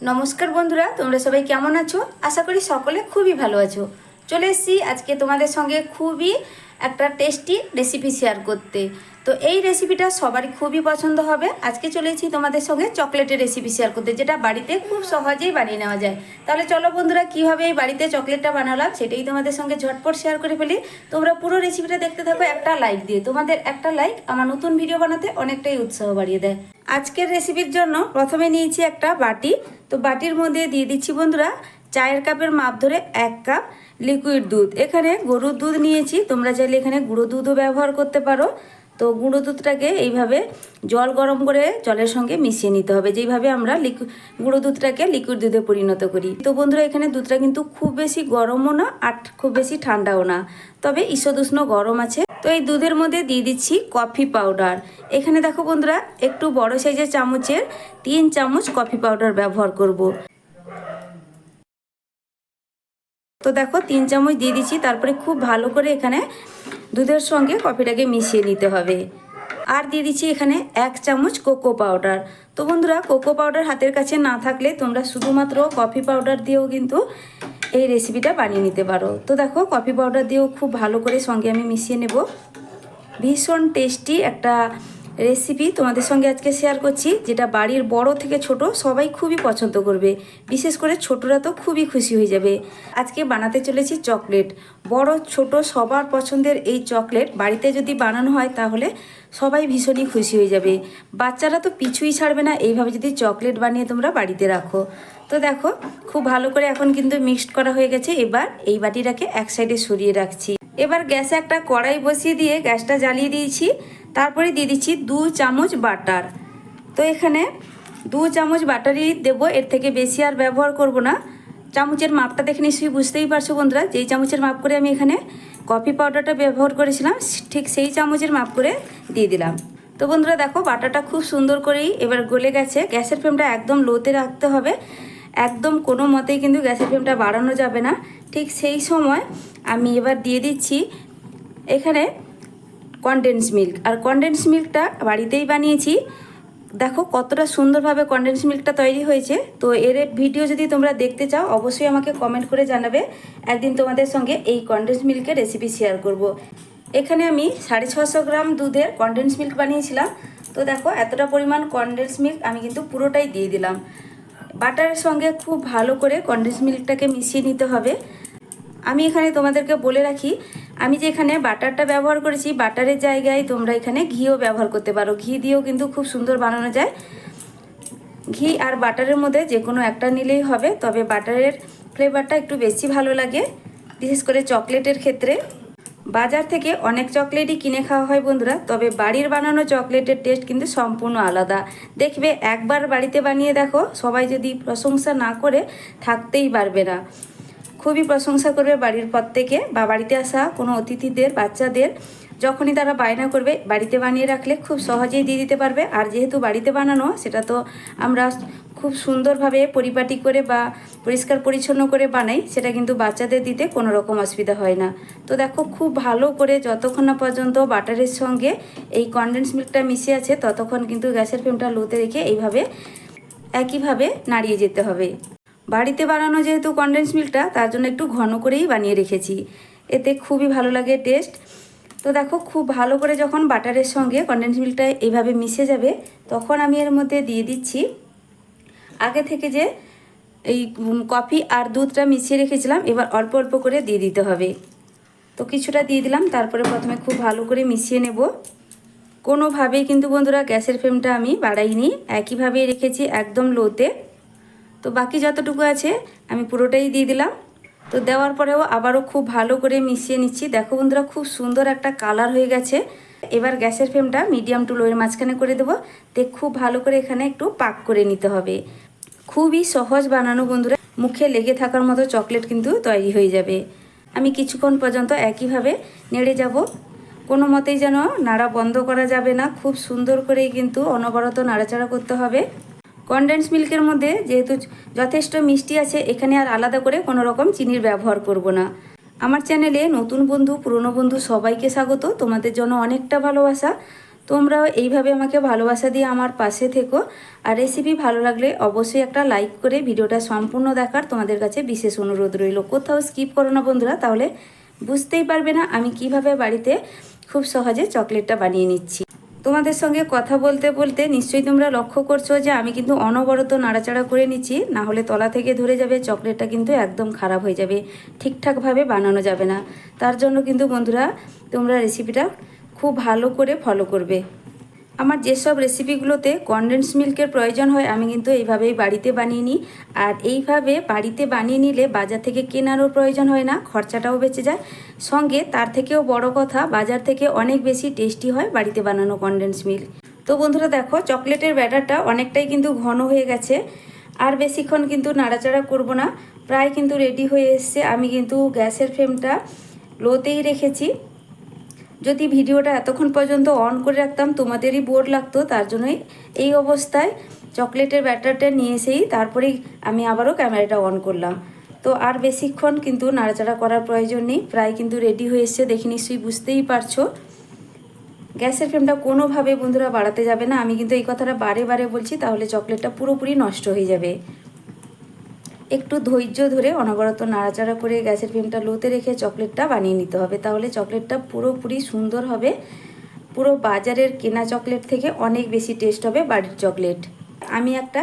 নমস্কার বন্ধুরা, তোমরা সবাই কেমন আছো? আশা করি সকলে খুবই ভালো আছো। চলে এসেছি আজকে তোমাদের সঙ্গে খুবই একটা টেস্টি রেসিপি শেয়ার করতে। তো এই রেসিপিটা সবারই খুবই পছন্দ হবে। আজকে চলেছি তোমাদের সঙ্গে চকলেটের রেসিপি শেয়ার করতে, যেটা বাড়িতে খুব সহজেই বানিয়ে নেওয়া যায়। তাহলে চলো বন্ধুরা, কীভাবে এই বাড়িতে চকলেটটা বানালাম সেটাই তোমাদের সঙ্গে ঝটপট শেয়ার করে ফেলি। তোমরা পুরো রেসিপিটা দেখতে থাকো একটা লাইক দিয়ে। তোমাদের একটা লাইক আমার নতুন ভিডিও বানাতে অনেকটাই উৎসাহ বাড়িয়ে দেয়। আজকের রেসিপির জন্য প্রথমে নিয়েছি একটা বাটি। তো বাটির মধ্যে দিয়ে দিচ্ছি বন্ধুরা, চায়ের কাপের মাপ ধরে এক কাপ লিকুইড দুধ। এখানে গরুর দুধ নিয়েছি, তোমরা চাইলে এখানে গুঁড়ো দুধও ব্যবহার করতে পারো। তো গুঁড়ো দুধটাকে এইভাবে জল গরম করে জলের সঙ্গে মিশিয়ে নিতে হবে। যেইভাবে আমরা লিকু গুঁড়ো দুধটাকে লিকুইড দুধে পরিণত করি। তো বন্ধুরা, এখানে দুধটা কিন্তু খুব বেশি গরমও না আর খুব বেশি ঠান্ডাও না। তবে ঈষদুষ্ণ গরম আছে। তো এই দুধের মধ্যে দিয়ে দিচ্ছি কফি পাউডার। এখানে দেখো বন্ধুরা, একটু বড় সাইজের চামচের তিন চামচ কফি পাউডার ব্যবহার করব। তো দেখো, তিন চামচ দিয়ে দিচ্ছি, তারপরে খুব ভালো করে এখানে দুধের সঙ্গে কফিটাকে মিশিয়ে নিতে হবে। আর দিয়ে দিচ্ছি এখানে এক চামচ কোকো পাউডার। তো বন্ধুরা, কোকো পাউডার হাতের কাছে না থাকলে তোমরা শুধুমাত্র কফি পাউডার দিয়েও কিন্তু এই রেসিপিটা বানিয়ে নিতে পারো। তো দেখো, কফি পাউডার দিয়েও খুব ভালো করে সঙ্গে আমি মিশিয়ে নেব। ভীষণ টেস্টি একটা রেসিপি তোমাদের সঙ্গে আজকে শেয়ার করছি, যেটা বাড়ির বড় থেকে ছোট সবাই খুবই পছন্দ করবে। বিশেষ করে ছোটরা তো খুবই খুশি হয়ে যাবে। আজকে বানাতে চলেছি চকলেট বড়, ছোট সবার পছন্দের এই চকলেট বাড়িতে যদি বানানো হয় তাহলে সবাই ভীষণই খুশি হয়ে যাবে। বাচ্চারা তো পিছুই ছাড়বে না, এইভাবে যদি চকলেট বানিয়ে তোমরা বাড়িতে রাখো। তো দেখো, খুব ভালো করে এখন কিন্তু মিক্সড করা হয়ে গেছে। এবার এই বাটিটাকে এক সাইডে সরিয়ে রাখছি। এবার গ্যাসে একটা কড়াই বসিয়ে দিয়ে গ্যাসটা জ্বালিয়ে দিয়েছি। তারপরে দিয়ে দিচ্ছি দু চামচ বাটার। তো এখানে দু চামচ বাটারই দেবো, এর থেকে বেশি আর ব্যবহার করব না। চামচের মাপটা দেখে নিশ্চয়ই বুঝতেই পারছ বন্ধুরা, যেই চামচের মাপ করে আমি এখানে কফি পাউডারটা ব্যবহার করেছিলাম, ঠিক সেই চামচের মাপ করে দিয়ে দিলাম। তো বন্ধুরা দেখো, বাটারটা খুব সুন্দর করেই এবার গলে গেছে। গ্যাসের ফ্লেমটা একদম লোতে রাখতে হবে। একদম কোনো মতেই কিন্তু গ্যাসের ফ্লেমটা বাড়ানো যাবে না। ঠিক সেই সময় আমি এবার দিয়ে দিচ্ছি, এখানে কনডেন্স মিল্ক আর কনডেন্স মিল্কটা বাড়িতেই বানিয়েছি। দেখো কতটা সুন্দরভাবে কনডেন্স মিল্কটা তৈরি হয়েছে। তো এর ভিডিও যদি তোমরা দেখতে চাও, অবশ্যই আমাকে কমেন্ট করে জানাবে। একদিন তোমাদের সঙ্গে এই কনডেন্স মিল্কের রেসিপি শেয়ার করব। এখানে আমি সাড়ে ছশো গ্রাম দুধের কনডেন্স মিল্ক বানিয়েছিলাম। তো দেখো এতটা পরিমাণ কনডেন্স মিল্ক আমি কিন্তু পুরোটাই দিয়ে দিলাম। বাটারের সঙ্গে খুব ভালো করে কনডেন্স মিল্কটাকে মিশিয়ে নিতে হবে। আমি এখানে তোমাদেরকে বলে রাখি আমি যে এখানে বাটারটা ব্যবহার করেছি, বাটারের জায়গায় তোমরা এখানে ঘিও ব্যবহার করতে পারো। ঘি দিয়েও কিন্তু খুব সুন্দর বানানো যায়। ঘি আর বাটারের মধ্যে যে কোনো একটা নিলেই হবে, তবে বাটারের ফ্লেভারটা একটু বেশি ভালো লাগে, বিশেষ করে চকলেটের ক্ষেত্রে। বাজার থেকে অনেক চকলেটই কিনে খাওয়া হয় বন্ধুরা, তবে বাড়ির বানানো চকলেটের টেস্ট কিন্তু সম্পূর্ণ আলাদা। দেখবে একবার বাড়িতে বানিয়ে দেখো, সবাই যদি প্রশংসা না করে থাকতেই পারবে না। খুবই প্রশংসা করবে বাড়ির প্রত্যেকে বা বাড়িতে আসা কোনো অতিথিদের, বাচ্চাদের। যখনই তারা বায়না করবে, বাড়িতে বানিয়ে রাখলে খুব সহজেই দিয়ে দিতে পারবে। আর যেহেতু বাড়িতে বানানো, সেটা তো আমরা খুব সুন্দরভাবে পরিপাটি করে বা পরিষ্কার পরিচ্ছন্ন করে বানাই, সেটা কিন্তু বাচ্চাদের দিতে কোনো রকম অসুবিধা হয় না। তো দেখো, খুব ভালো করে যতক্ষণ না পর্যন্ত বাটারের সঙ্গে এই কনডেন্স মিল্কটা মিশে আছে, ততক্ষণ কিন্তু গ্যাসের ফ্লেমটা লোতে রেখে এইভাবে, একইভাবে নাড়িয়ে যেতে হবে। বাড়িতে বানানো যেহেতু কনডেন্স মিল্কটা তার জন্য একটু ঘন করেই বানিয়ে রেখেছি। এতে খুবই ভালো লাগে টেস্ট তো দেখো, খুব ভালো করে যখন বাটারের সঙ্গে কনডেন্স মিল্কটা এইভাবে মিশে যাবে, তখন আমি এর মধ্যে দিয়ে দিচ্ছি। আগে থেকে যে এই কফি আর দুধটা মিশিয়ে রেখেছিলাম, এবার অল্প অল্প করে দিয়ে দিতে হবে। তো কিছুটা দিয়ে দিলাম, তারপরে প্রথমে খুব ভালো করে মিশিয়ে নেব। কোনোভাবেই কিন্তু বন্ধুরা গ্যাসের ফ্লেমটা আমি বাড়াইনি। একইভাবেই রেখেছি একদম লোতে তো বাকি যতটুকু আছে আমি পুরোটাই দিয়ে দিলাম। তো দেওয়ার পরেও আবারও খুব ভালো করে মিশিয়ে নিচ্ছি। দেখো বন্ধুরা, খুব সুন্দর একটা কালার হয়ে গেছে। এবার গ্যাসের ফ্লেমটা মিডিয়াম টু লোয়ের মাঝখানে করে দেবো। তে খুব ভালো করে এখানে একটু পাক করে নিতে হবে। খুবই সহজ বানানো বন্ধুরা। মুখে লেগে থাকার মতো চকলেট কিন্তু তৈরি হয়ে যাবে। আমি কিছুক্ষণ পর্যন্ত একইভাবে নেড়ে যাব। কোনো মতেই যেন নাড়া বন্ধ করা যাবে না। খুব সুন্দর করেই কিন্তু অনবরত নাড়াচাড়া করতে হবে। কনডেন্স মিল্কের মধ্যে যেহেতু যথেষ্ট মিষ্টি আছে, এখানে আর আলাদা করে কোনো রকম চিনির ব্যবহার করব না। আমার চ্যানেলে নতুন বন্ধু, পুরনো বন্ধু সবাইকে স্বাগত। তোমাদের জন্য অনেকটা ভালোবাসা তোমরাও এইভাবে আমাকে ভালোবাসা দিয়ে আমার পাশে থেকো। আর রেসিপি ভালো লাগলে অবশ্যই একটা লাইক করে ভিডিওটা সম্পূর্ণ দেখার তোমাদের কাছে বিশেষ অনুরোধ রইল। কোথাও স্কিপ করো না বন্ধুরা, তাহলে বুঝতেই পারবে না আমি কীভাবে বাড়িতে খুব সহজে চকলেটটা বানিয়ে নিচ্ছি। তোমাদের সঙ্গে কথা বলতে বলতে নিশ্চয়ই তোমরা লক্ষ্য করছ যে আমি কিন্তু অনবরত নাড়াচাড়া করে নিচ্ছি, না হলে তলা থেকে ধরে যাবে, চকলেটটা কিন্তু একদম খারাপ হয়ে যাবে, ঠিকঠাকভাবে বানানো যাবে না। তার জন্য কিন্তু বন্ধুরা, তোমরা রেসিপিটা খুব ভালো করে ফলো করবে। আমার যেসব রেসিপিগুলোতে কনডেন্স মিল্কের প্রয়োজন হয়, আমি কিন্তু এইভাবেই বাড়িতে বানিয়ে নিই। আর এইভাবে বাড়িতে বানিয়ে নিলে বাজার থেকে কেনারও প্রয়োজন হয় না, খরচাটাও বেঁচে যায়। সঙ্গে তার থেকেও বড় কথা, বাজার থেকে অনেক বেশি টেস্টি হয় বাড়িতে বানানো কনডেন্স মিল্ক তো বন্ধুরা দেখো, চকলেটের ব্যাটারটা অনেকটাই কিন্তু ঘন হয়ে গেছে। আর বেশিক্ষণ কিন্তু নাড়াচাড়া করব না। প্রায় কিন্তু রেডি হয়ে এসছে। আমি কিন্তু গ্যাসের ফ্লেমটা লোতেই রেখেছি। যদি ভিডিওটা এতক্ষণ পর্যন্ত অন করে রাখতাম, তোমাদেরই বোর লাগতো। তার জন্যই এই অবস্থায় চকলেটের ব্যাটারটা নিয়ে এসেই তারপরেই আমি আবারও ক্যামেরাটা অন করলাম। তো আর বেশিক্ষণ কিন্তু নাড়াচাড়া করার প্রয়োজন নেই। প্রায় কিন্তু রেডি হয়ে এসছে, দেখে নিশ্চয়ই বুঝতেই পারছ। গ্যাসের ফ্লেমটা কোনোভাবে বন্ধুরা বাড়াতে যাবে না। আমি কিন্তু এই কথাটা বারে বারে বলছি, তাহলে চকলেটটা পুরোপুরি নষ্ট হয়ে যাবে। একটু ধৈর্য ধরে অনবরত নাড়াচাড়া করে গ্যাসের ফ্লেমটা লোতে রেখে চকলেটটা বানিয়ে নিতে হবে। তাহলে চকলেটটা পুরোপুরি সুন্দর হবে। পুরো বাজারের কেনা চকলেট থেকে অনেক বেশি টেস্ট হবে বাড়ির চকলেট। আমি একটা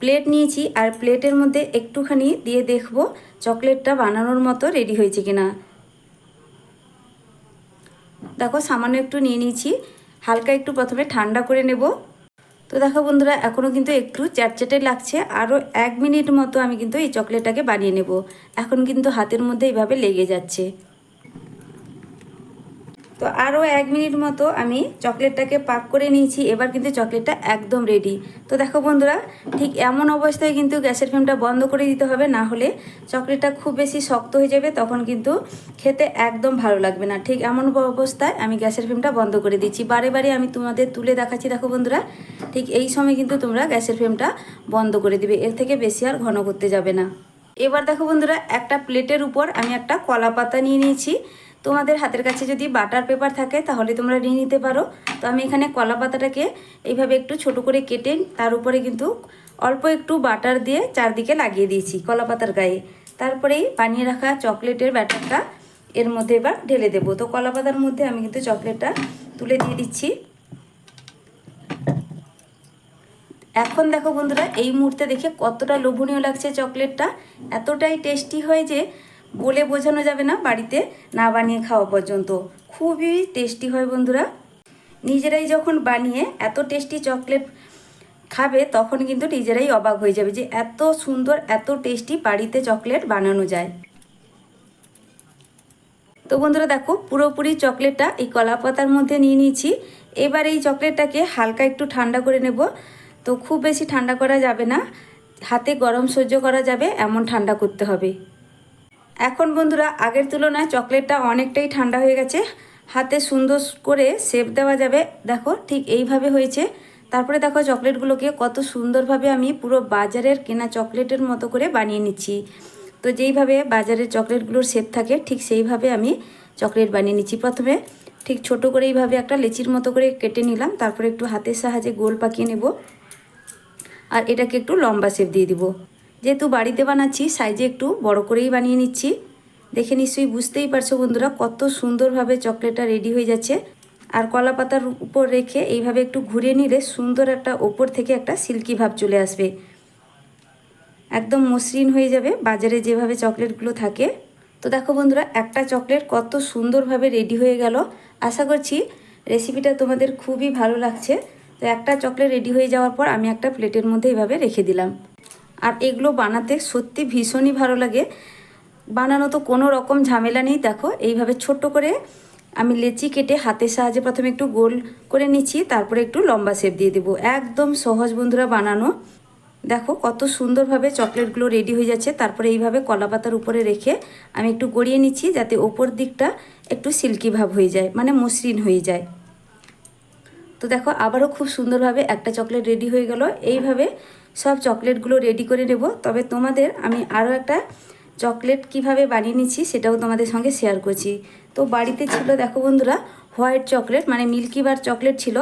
প্লেট নিয়েছি আর প্লেটের মধ্যে একটুখানি দিয়ে দেখব চকলেটটা বানানোর মতো রেডি হয়েছে কিনা। দেখো সামান্য একটু নিয়ে নিয়েছি। হালকা একটু প্রথমে ঠান্ডা করে নেব। তো দেখো বন্ধুরা এখনও কিন্তু একটু চ্যাটচ্যাটে লাগছে। আরও এক মিনিট মতো আমি কিন্তু এই চকলেটটাকে বানিয়ে নেব। এখন কিন্তু হাতের মধ্যে এইভাবে লেগে যাচ্ছে। তো আরও এক মিনিট মতো আমি চকলেটটাকে পাক করে নিয়েছি। এবার কিন্তু চকলেটটা একদম রেডি তো দেখো বন্ধুরা, ঠিক এমন অবস্থায় কিন্তু গ্যাসের ফ্লেমটা বন্ধ করে দিতে হবে, না হলে চকলেটটা খুব বেশি শক্ত হয়ে যাবে, তখন কিন্তু খেতে একদম ভালো লাগবে না। ঠিক এমন অবস্থায় আমি গ্যাসের ফ্লেমটা বন্ধ করে দিচ্ছি। বারে বারে আমি তোমাদের তুলে দেখাচ্ছি, দেখো বন্ধুরা, ঠিক এই সময় কিন্তু তোমরা গ্যাসের ফ্লেমটা বন্ধ করে দিবে। এর থেকে বেশি আর ঘন করতে যাবে না। এবার দেখো বন্ধুরা, একটা প্লেটের উপর আমি একটা কলা পাতা নিয়ে নিয়েছি। তোমাদের হাতের কাছে যদি বাটার পেপার থাকে, তাহলে তোমরা নিয়ে নিতে পারো। তো আমি এখানে কলা পাতাটাকে এইভাবে একটু ছোট করে কেটে, তার উপরে কিন্তু অল্প একটু বাটার দিয়ে চারদিকে লাগিয়ে দিয়েছি কলা পাতার গায়ে। তারপরেই বানিয়ে রাখা চকলেটের ব্যাটারটা এর মধ্যে এবার ঢেলে দেবো। তো কলা পাতার মধ্যে আমি কিন্তু চকলেটটা তুলে দিয়ে দিচ্ছি। এখন দেখো বন্ধুরা, এই মুহূর্তে দেখে কতটা লোভনীয় লাগছে চকলেটটা। এতটাই টেস্টি হয় যে বলে বোঝানো যাবে না বাড়িতে, না বানিয়ে খাওয়া পর্যন্ত। খুবই টেস্টি হয় বন্ধুরা। নিজেরাই যখন বানিয়ে এত টেস্টি চকলেট খাবে, তখন কিন্তু নিজেরাই অবাক হয়ে যাবে যে এত সুন্দর, এত টেস্টি বাড়িতে চকলেট বানানো যায়। তো বন্ধুরা দেখো, পুরোপুরি চকলেটটা এই কলা পাতার মধ্যে নিয়ে নিয়েছি। এবার এই চকলেটটাকে হালকা একটু ঠান্ডা করে নেব। তো খুব বেশি ঠান্ডা করা যাবে না। হাতে গরম সহ্য করা যাবে, এমন ঠান্ডা করতে হবে। এখন বন্ধুরা, আগের তুলনায় চকলেটটা অনেকটাই ঠান্ডা হয়ে গেছে। হাতে সুন্দর করে শেপ দেওয়া যাবে। দেখো, ঠিক এইভাবে হয়েছে। তারপরে দেখো চকলেটগুলোকে কত সুন্দরভাবে আমি পুরো বাজারের কেনা চকলেটের মতো করে বানিয়ে নিচ্ছি। তো যেইভাবে বাজারের চকলেটগুলোর শেপ থাকে, ঠিক সেইভাবে আমি চকলেট বানিয়ে নিচ্ছি প্রথমে। ঠিক ছোট করে এইভাবে একটা লেচির মতো করে কেটে নিলাম। তারপরে একটু হাতের সাহায্যে গোল পাকিয়ে নেব। আর এটাকে একটু লম্বা শেপ দিয়ে দিব। যেহেতু বাড়িতে বানাচ্ছি সাইজে একটু বড় করেই বানিয়ে নিচ্ছি। দেখে নিশ্চয়ই বুঝতেই পারছ বন্ধুরা, কত সুন্দরভাবে চকলেটটা রেডি হয়ে যাচ্ছে। আর কলা পাতার উপর রেখে এইভাবে একটু ঘুরিয়ে নিলে সুন্দর একটা ওপর থেকে একটা সিল্কি ভাব চলে আসবে। একদম মসৃণ হয়ে যাবে বাজারে যেভাবে চকলেটগুলো থাকে। তো দেখো বন্ধুরা, একটা চকলেট কত সুন্দরভাবে রেডি হয়ে গেল। আশা করছি রেসিপিটা তোমাদের খুবই ভালো লাগছে। তো একটা চকলেট রেডি হয়ে যাওয়ার পর আমি একটা প্লেটের মধ্যে এইভাবে রেখে দিলাম। আর এগুলো বানাতে সত্যি ভীষণই ভালো লাগে। বানানো তো কোনো রকম ঝামেলা নেই, দেখো। এইভাবে ছোট্ট করে আমি লেচি কেটে হাতের সাহায্যে প্রথমে একটু গোল করে নিচ্ছি, তারপরে একটু লম্বা শেপ দিয়ে দেবো। একদম সহজ বন্ধুরা বানানো। দেখো, কত সুন্দরভাবে চকলেটগুলো রেডি হয়ে যাচ্ছে। তারপরে এইভাবে কলা পাতার উপরে রেখে আমি একটু গড়িয়ে নিচ্ছি, যাতে ওপর দিকটা একটু সিল্কি ভাব হয়ে যায় মানে মসৃণ হয়ে যায়। তো দেখো, আবারও খুব সুন্দরভাবে একটা চকলেট রেডি হয়ে গেল। এইভাবে সব চকলেটগুলো রেডি করে নেব। তবে তোমাদের আমি আরও একটা চকলেট কীভাবে বানিয়ে নিচ্ছি সেটাও তোমাদের সঙ্গে শেয়ার করছি। তো বাড়িতে ছিল, দেখো বন্ধুরা হোয়াইট চকলেট মানে মিল্কি বার চকলেট ছিল।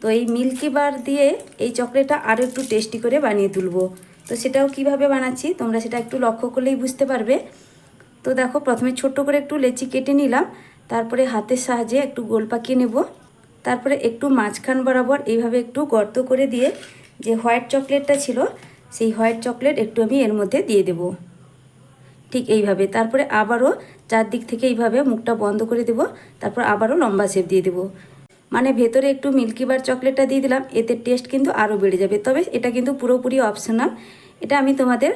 তো এই মিল্কি বার দিয়ে এই চকলেটটা আরও একটু টেস্টি করে বানিয়ে তুলবো। তো সেটাও কীভাবে বানাচ্ছি, তোমরা সেটা একটু লক্ষ্য করলেই বুঝতে পারবে। তো দেখো, প্রথমে ছোট্ট করে একটু লেচি কেটে নিলাম, তারপরে হাতের সাহায্যে একটু গোল পাকিয়ে নেব। তারপরে একটু মাঝখান বরাবর এইভাবে একটু গর্ত করে দিয়ে যে হোয়াইট চকলেটটা ছিল, সেই হোয়াইট চকলেট একটু আমি এর মধ্যে দিয়ে দেব। ঠিক এইভাবে। তারপরে আবারও চারদিক থেকে এইভাবে মুখটা বন্ধ করে দেব। তারপর আবারও লম্বা শেপ দিয়ে দেব। মানে ভেতরে একটু মিল্কি বার চকলেটটা দিয়ে দিলাম, এতে টেস্ট কিন্তু আরও বেড়ে যাবে। তবে এটা কিন্তু পুরোপুরি অপশনাল। এটা আমি তোমাদের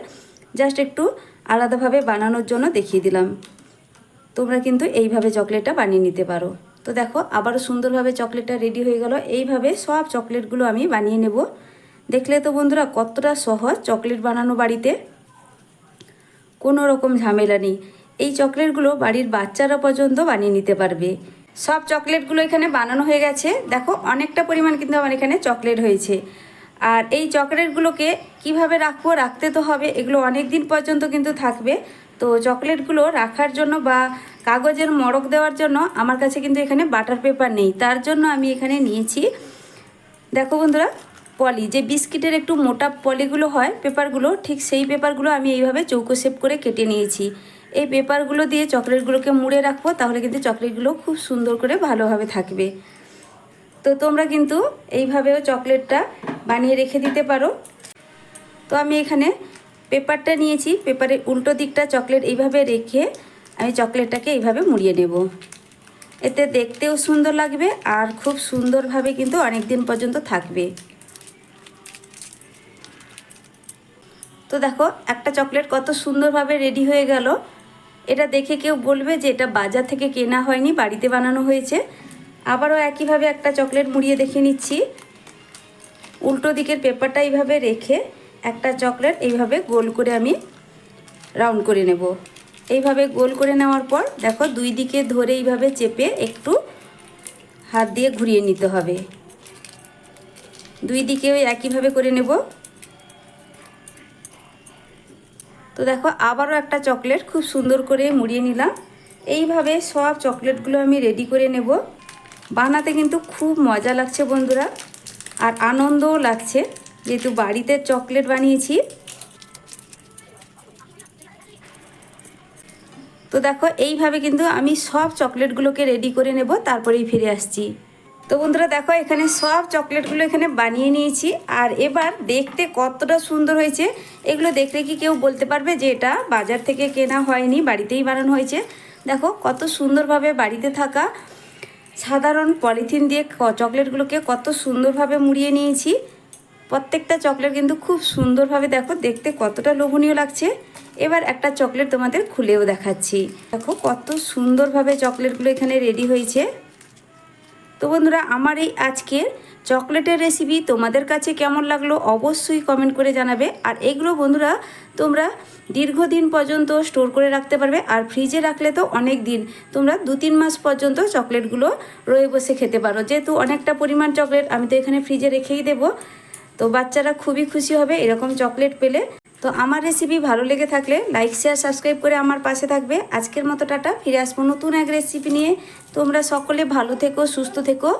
জাস্ট একটু আলাদাভাবে বানানোর জন্য দেখিয়ে দিলাম। তোমরা কিন্তু এইভাবে চকলেটটা বানিয়ে নিতে পারো। তো দেখো, আবারও সুন্দরভাবে চকলেটটা রেডি হয়ে গেল। এইভাবে সব চকলেটগুলো আমি বানিয়ে নেব। দেখলে তো বন্ধুরা কতটা সহজ চকলেট বানানো বাড়িতে। কোনো রকম ঝামেলা নেই। এই চকলেটগুলো বাড়ির বাচ্চারা পর্যন্ত বানিয়ে নিতে পারবে। সব চকলেটগুলো এখানে বানানো হয়ে গেছে। দেখো, অনেকটা পরিমাণ কিন্তু আমার এখানে চকলেট হয়েছে। আর এই চকলেটগুলোকে কীভাবে রাখব, রাখতে তো হবে, এগুলো অনেক দিন পর্যন্ত কিন্তু থাকবে। তো চকলেটগুলো রাখার জন্য বা কাগজের মড়ক দেওয়ার জন্য আমার কাছে কিন্তু এখানে বাটার পেপার নেই। তার জন্য আমি এখানে নিয়েছি। দেখো বন্ধুরা পলি, যে বিস্কিটের একটু মোটা পলিগুলো হয়, পেপারগুলো, ঠিক সেই পেপারগুলো আমি এইভাবে চৌকো শেপ করে কেটে নিয়েছি। এই পেপারগুলো দিয়ে চকলেটগুলোকে মুড়ে রাখব, তাহলে কিন্তু চকলেটগুলো খুব সুন্দর করে ভালোভাবে থাকবে। তো তোমরা কিন্তু এইভাবেও চকলেটটা বানিয়ে রেখে দিতে পারো। তো আমি এখানে পেপারটা নিয়েছি, পেপারের উল্টো দিকটা চকলেট এইভাবে রেখে আমি চকলেটটাকে এইভাবে মুড়িয়ে নেব। এতে দেখতেও সুন্দর লাগবে আর খুব সুন্দরভাবে কিন্তু অনেক দিন পর্যন্ত থাকবে। তো দেখো, একটা চকলেট কত সুন্দরভাবে রেডি হয়ে গেল। এটা দেখে কেউ বলবে যে এটা বাজার থেকে কেনা হয়নি, বাড়িতে বানানো হয়েছে। আবারও একইভাবে একটা চকলেট মুড়িয়ে দেখে নিচ্ছি। উল্টো দিকের পেপারটা এইভাবে রেখে একটা চকলেট এইভাবে গোল করে আমি রাউন্ড করে নেব। এইভাবে গোল করে নেওয়ার পর দেখো, দুই দিকে ধরে এইভাবে চেপে একটু হাত দিয়ে ঘুরিয়ে নিতে হবে। দুই দিকে ওই একইভাবে করে নেব। তো দেখো, আবারও একটা চকলেট খুব সুন্দর করে মুড়িয়ে নিলাম। এইভাবে সব চকলেটগুলো আমি রেডি করে নেব। বানাতে কিন্তু খুব মজা লাগছে বন্ধুরা, আর আনন্দও লাগছে। যেহেতু বাড়িতে চকলেট বানিয়েছি। তো দেখো, এইভাবে কিন্তু আমি সব চকলেটগুলোকে রেডি করে নেব, তারপরেই ফিরে আসছি। তো বন্ধুরা দেখো, এখানে সব চকলেটগুলো এখানে বানিয়ে নিয়েছি। আর এবার দেখতে কতটা সুন্দর হয়েছে, এগুলো দেখলে কি কেউ বলতে পারবে যে এটা বাজার থেকে কেনা হয়নি, বাড়িতেই বানানো হয়েছে। দেখো, কত সুন্দরভাবে বাড়িতে থাকা সাধারণ পলিথিন দিয়ে চকলেটগুলোকে কত সুন্দরভাবে মুড়িয়ে নিয়েছি। প্রত্যেকটা চকলেট কিন্তু খুব সুন্দরভাবে দেখো, দেখতে কতটা লোভনীয় লাগছে। এবার একটা চকলেট তোমাদের খুলেও দেখাচ্ছি। দেখো, কত সুন্দরভাবে চকলেটগুলো এখানে রেডি হয়েছে। তো বন্ধুরা, আমার এই আজকের চকলেটের রেসিপি তোমাদের কাছে কেমন লাগল অবশ্যই কমেন্ট করে জানাবে। আর এগুলো বন্ধুরা, তোমরা দীর্ঘদিন পর্যন্ত স্টোর করে রাখতে পারবে। আর ফ্রিজে রাখলে তো অনেক দিন, তোমরা দু তিন মাস পর্যন্ত চকলেটগুলো রয়ে বসে খেতে পারো। যেহেতু অনেকটা পরিমাণ চকলেট, আমি তো এখানে ফ্রিজে রেখেই দেবো। তো বাচ্চারা খুবই খুশি হবে এরকম চকলেট পেলে। তো আমার রেসিপি ভালো লেগে থাকলে লাইক শেয়ার সাবস্ক্রাইব করে আমার পাশে থাকবে। আজকের মতো টাটা, ফিরে আসব নতুন এক রেসিপি নিয়ে। তোমরা সকলে ভালো থেকো, সুস্থ থেকো।